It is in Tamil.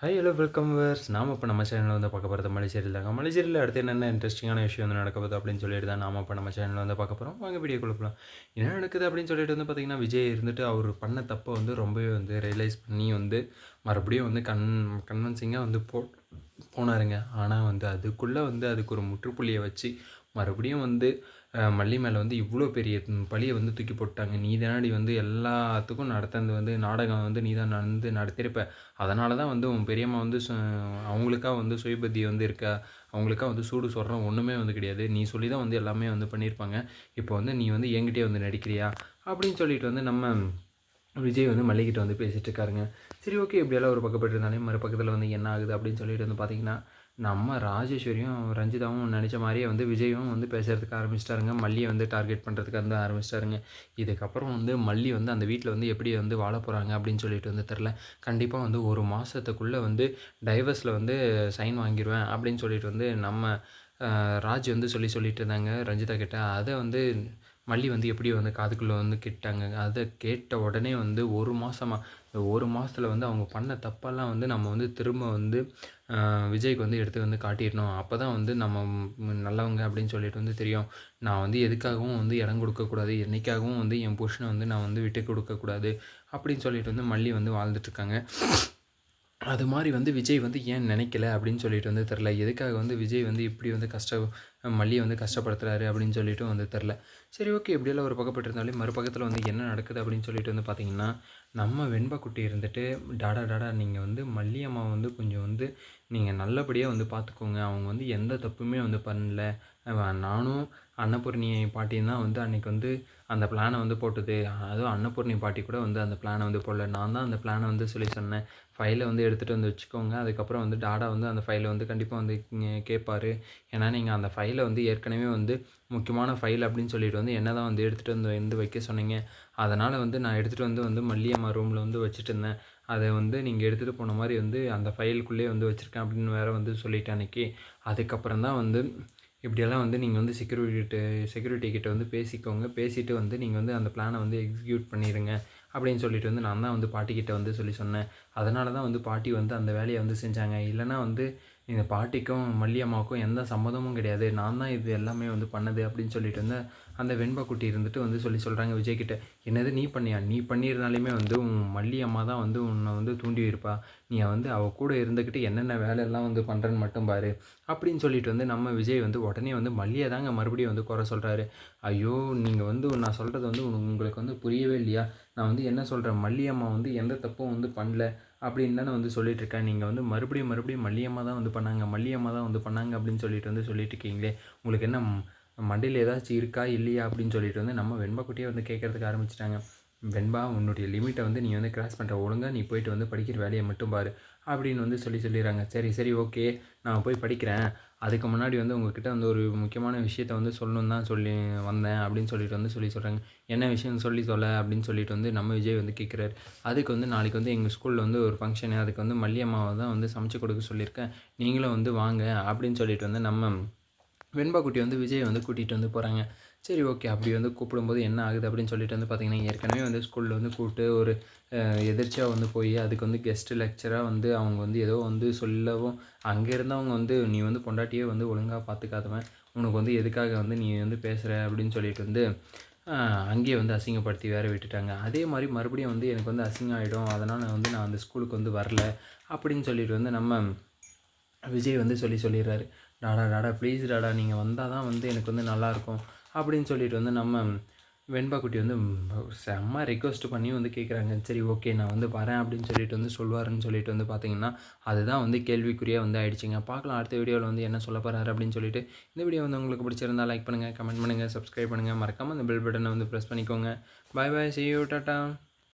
ஹாய் ஹலோ வெல்கம் வேர்ஸ் நாம் இப்போ நம்ம சேனலில் வந்து பார்க்க போகிறது மலைச்சேரியில் தாங்க மலைச்சேரியில் அடுத்து என்னென்ன இன்ட்ரெஸ்டிங்கான விஷயம் வந்து நடக்க போகுது அப்படின்னு சொல்லிட்டு தான் நாம் இப்போ நம்ம சேனலில் வந்து பார்க்க போகிறோம் வாங்க வீடியோ கொடுக்கலாம் என்ன நடக்குது அப்படின்னு சொல்லிட்டு வந்து பார்த்திங்கன்னா விஜய் இருந்துட்டு அவர் பண்ண தப்பை வந்து ரொம்பவே வந்து ரியலைஸ் பண்ணி வந்து மறுபடியும் வந்து கன் கன்வென்சிங்காக வந்து போ போனாருங்க. ஆனால் வந்து அதுக்குள்ளே வந்து அதுக்கு ஒரு முற்றுப்புள்ளியை வச்சு மறுபடியும் வந்து மல்லி மேலே வந்து இவ்வளோ பெரிய பழியை வந்து தூக்கி போட்டாங்க நீ தானடி வந்து எல்லாத்துக்கும் நடத்தது வந்து நாடகம் வந்து நீ தான் நடந்து நடத்தியிருப்ப அதனால தான் வந்து உன் பெரியம்மா வந்து சு- அவங்களுக்கா வந்து சுயபுத்தி வந்து இருக்கா? அவங்களுக்கா வந்து சூடு சொல்கிறோம் ஒன்றுமே வந்து கிடையாது. நீ சொல்லி தான் வந்து எல்லாமே வந்து பண்ணியிருப்பாங்க. இப்போ வந்து நீ வந்து என்கிட்டயே வந்து நடிக்கிறியா? அப்படின்னு சொல்லிட்டு வந்து நம்ம விஜய் வந்து மல்லிகிட்ட வந்து பேசிகிட்டு இருக்காருங்க. சரி ஓகே. இப்படியெல்லாம் ஒரு பக்கப்பட்டு இருந்தாலே மறுபக்கத்தில் வந்து என்ன ஆகுது அப்படின்னு சொல்லிட்டு வந்து பார்த்தீங்கன்னா நம்ம ராஜேஸ்வரியும் ரஞ்சிதாவும் நினச்ச மாதிரியே வந்து விஜயும் வந்து பேசுகிறதுக்கு ஆரம்பிச்சிட்டாருங்க. மல்லியை வந்து டார்கெட் பண்ணுறதுக்கு வந்து ஆரம்பிச்சிட்டாருங்க. இதுக்கப்புறம் வந்து மல்லி வந்து அந்த வீட்டில் வந்து எப்படி வந்து வாழ போகிறாங்க அப்படின்னு சொல்லிட்டு வந்து தெரில கண்டிப்பாக வந்து ஒரு மாதத்துக்குள்ளே வந்து டைவர்ஸில் வந்து சைன் வாங்கிடுவேன் அப்படின்னு சொல்லிட்டு வந்து நம்ம ராஜ் வந்து சொல்லி சொல்லிட்டு இருந்தாங்க. ரஞ்சிதா கிட்ட அதை வந்து மல்லி வந்து எப்படி வந்து காதுக்குள்ளே வந்து கேட்டாங்க. அதை கேட்ட உடனே வந்து ஒரு மாதமாக இந்த ஒரு மாதத்தில் வந்து அவங்க பண்ண தப்பெல்லாம் வந்து நம்ம வந்து திரும்ப வந்து விஜய்க்கு வந்து எடுத்து வந்து காட்டிடணும். அப்போ தான் வந்து நம்ம நல்லவங்க அப்படின்னு சொல்லிட்டு வந்து தெரியும். நான் வந்து எதுக்காகவும் வந்து இடம் கொடுக்கக்கூடாது. என்னைக்காகவும் வந்து என் புருஷனை வந்து நான் வந்து விட்டு கொடுக்கக்கூடாது அப்படின்னு சொல்லிட்டு வந்து மல்லி வந்து வாழ்ந்துட்டுருக்காங்க. அது மாதிரி வந்து விஜய் வந்து ஏன் நினைக்கல அப்படின்னு சொல்லிட்டு வந்து தெரில எதுக்காக வந்து விஜய் வந்து இப்படி வந்து கஷ்ட மல்லியை வந்து கஷ்டப்படுத்துறாரு அப்படின்னு சொல்லிட்டு வந்து தெரில. சரி ஓகே இப்படியெல்லாம் ஒரு பக்கப்பட்டு இருந்தாலே மறுபக்கத்தில் வந்து என்ன நடக்குது அப்படின்னு சொல்லிட்டு வந்து பார்த்தீங்கன்னா நம்ம வெண்பா குட்டி இருந்துட்டு டாடா டாடா நீங்கள் வந்து மல்லி அம்மா வந்து கொஞ்சம் வந்து நீங்கள் நல்லபடியாக வந்து பார்த்துக்கோங்க அவங்க வந்து எந்த தப்புமே வந்து பண்ணல. நானும் அன்னபூர்ணி பாட்டியும் தான் வந்து அன்றைக்கி வந்து அந்த பிளானை வந்து போட்டது. அதுவும் அன்னபூர்ணி பாட்டி கூட வந்து அந்த பிளானை வந்து போடல. நான் தான் அந்த பிளானை வந்து சொல்லி சொன்னேன். ஃபைலை வந்து எடுத்துகிட்டு வந்து வச்சுக்கோங்க. அதுக்கப்புறம் வந்து டாடா வந்து அந்த ஃபைலை வந்து கண்டிப்பாக வந்து கேட்பார் கேட்பாரு ஏன்னா நீங்கள் அந்த ஃபைல் வந்து ஏற்கனவே வந்து முக்கியமான ஃபைல் அப்படின்னு சொல்லிட்டு வந்து என்ன தான் வந்து எடுத்துகிட்டு வந்து வந்து வைக்க சொன்னீங்க அதனால் வந்து நான் எடுத்துகிட்டு வந்து வந்து மல்லியம்மா ரூமில் வந்து வச்சுட்டு இருந்தேன். அதை வந்து நீங்கள் எடுத்துகிட்டு போன மாதிரி வந்து அந்த ஃபைலுக்குள்ளேயே வந்து வச்சுருக்கேன் அப்படின்னு வேறு வந்து சொல்லிட்டேன் அன்றைக்கி அதுக்கப்புறம் தான் வந்து இப்படியெல்லாம் வந்து நீங்கள் வந்து செக்யூரிட்டி செக்யூரிட்டி கிட்ட வந்து பேசிக்கோங்க. பேசிவிட்டு வந்து நீங்கள் வந்து அந்த பிளானை வந்து எக்ஸிக்யூட் பண்ணிடுங்க அப்படின்னு சொல்லிட்டு வந்து நான் தான் வந்து பாட்டிக்கிட்ட வந்து சொல்லி சொன்னேன். அதனால தான் வந்து பாட்டி வந்து அந்த வேலையை வந்து செஞ்சாங்க. இல்லைன்னா வந்து இந்த பாட்டிக்கும் மல்லியம்மாவுக்கும் எந்த சம்மதமும் கிடையாது. நான் தான் இது எல்லாமே வந்து பண்ணது அப்படின்னு சொல்லிட்டு வந்து அந்த வெண்பா குட்டி இருந்துட்டு வந்து சொல்லி சொல்கிறாங்க விஜய்கிட்ட என்னது நீ பண்ணியா? நீ பண்ணியிருந்தாலுமே வந்து உன் மல்லி அம்மா தான் வந்து உன்னை வந்து தூண்டி இருப்பா. நீ வந்து அவள் கூட இருந்துக்கிட்டு என்னென்ன வேலையெல்லாம் வந்து பண்ணுறேன்னு மட்டும் பாரு. அப்படின்னு சொல்லிட்டு வந்து நம்ம விஜய் வந்து உடனே வந்து மல்லியை தாங்க மறுபடியும் வந்து குறை சொல்கிறாரு ஐயோ நீங்கள் வந்து நான் சொல்கிறது வந்து உங்களுக்கு வந்து புரியவே இல்லையா? நான் வந்து என்ன சொல்கிறேன் மல்லியம்மா வந்து எந்த தப்பும் வந்து பண்ணல. அப்படின்னு தானே வந்து சொல்லிட்டு இருக்கேன் நீங்கள் வந்து மறுபடியும் மறுபடியும் மல்லியம்மா தான் வந்து பண்ணாங்க. மல்லியம்மா தான் வந்து பண்ணாங்க அப்படின்னு சொல்லிட்டு வந்து சொல்லிட்டு இருக்கீங்களே உங்களுக்கு என்ன மண்டையில் ஏதாச்சும் இருக்கா இல்லையா அப்படின்னு சொல்லிட்டு வந்து நம்ம வெண்பக்குட்டியே வந்து கேட்கறதுக்கு ஆரம்பிச்சிட்டாங்க. வெண்பா உன்னுடைய லிமிட்டை வந்து நீ வந்து கிராஸ் பண்ணுற ஒழுங்காக நீ போயிட்டு வந்து படிக்கிற வேலையை மட்டும் பாரு அப்படின்னு வந்து சொல்லி சொல்லிடுறாங்க. சரி சரி ஓகே நான் போய் படிக்கிறேன். அதுக்கு முன்னாடி வந்து உங்ககிட்ட வந்து ஒரு முக்கியமான விஷயத்த வந்து சொல்லணும் தான் சொல்லி வந்தேன் அப்படின்னு சொல்லிட்டு வந்து சொல்லி சொல்கிறாங்க என்ன விஷயம் சொல்லி சொல்ல அப்படின்னு சொல்லிட்டு வந்து நம்ம விஜய் வந்து கேட்குறாரு அதுக்கு வந்து நாளைக்கு வந்து எங்கள் ஸ்கூலில் வந்து ஒரு ஃபங்க்ஷனு அதுக்கு வந்து மல்லியம்மாவை தான் வந்து சமைச்சு கொடுக்க சொல்லியிருக்கேன். நீங்களும் வந்து வாங்க அப்படின்னு சொல்லிட்டு வந்து நம்ம வெண்பா குட்டி வந்து விஜய் வந்து கூட்டிகிட்டு வந்து போகிறாங்க சரி ஓகே. அப்படி வந்து கூப்பிடும்போது என்ன ஆகுது அப்படின்னு சொல்லிட்டு வந்து பார்த்தீங்கன்னா ஏற்கனவே வந்து ஸ்கூலில் வந்து கூப்பிட்டு ஒரு எதிர்ச்சியாக வந்து போய் அதுக்கு வந்து கெஸ்ட் லெக்சராக வந்து அவங்க வந்து ஏதோ வந்து சொல்லவும் அங்கே இருந்தவங்க வந்து நீ வந்து பொண்டாட்டியே வந்து ஒழுங்காக பார்த்துக்காதவன் உனக்கு வந்து எதுக்காக வந்து நீ வந்து பேசுகிற அப்படின்னு சொல்லிட்டு வந்து அங்கேயே வந்து அசிங்கப்படுத்தி வேறு விட்டுட்டாங்க. அதே மாதிரி மறுபடியும் வந்து எனக்கு வந்து அசிங்கம் ஆகிடும் அதனால் வந்து நான் அந்த ஸ்கூலுக்கு வந்து வரல அப்படின்னு சொல்லிட்டு வந்து நம்ம விஜய் வந்து சொல்லி சொல்லிடுறாரு. டாடா டாடா ப்ளீஸ் டாடா நீங்கள் வந்தால் தான் வந்து எனக்கு வந்து நல்லாயிருக்கும். அப்படின்னு சொல்லிட்டு வந்து நம்ம வெண்பாக்குட்டி வந்து செம்ம ரிக்வஸ்ட் பண்ணி வந்து கேட்குறாங்க சரி ஓகே நான் வந்து வரேன் அப்படின்னு சொல்லிட்டு வந்து சொல்லுவாருன்னு சொல்லிட்டு வந்து பார்த்தீங்கன்னா அதுதான் வந்து கேள்விக்குறியாக வந்து ஆயிடுச்சுங்க. பார்க்கலாம் அடுத்த வீடியோவில் வந்து என்ன சொல்ல போகிறாரு அப்படின்னு சொல்லிட்டு இந்த வீடியோ வந்து உங்களுக்கு பிடிச்சிருந்தா லைக் பண்ணுங்கள் கமெண்ட் பண்ணுங்கள் சப்ஸ்கிரைப் பண்ணுங்கள் மறக்காமல் அந்த பெல் பட்டனை வந்து ப்ரெஸ் பண்ணிக்கோங்க. Bye bye see you tata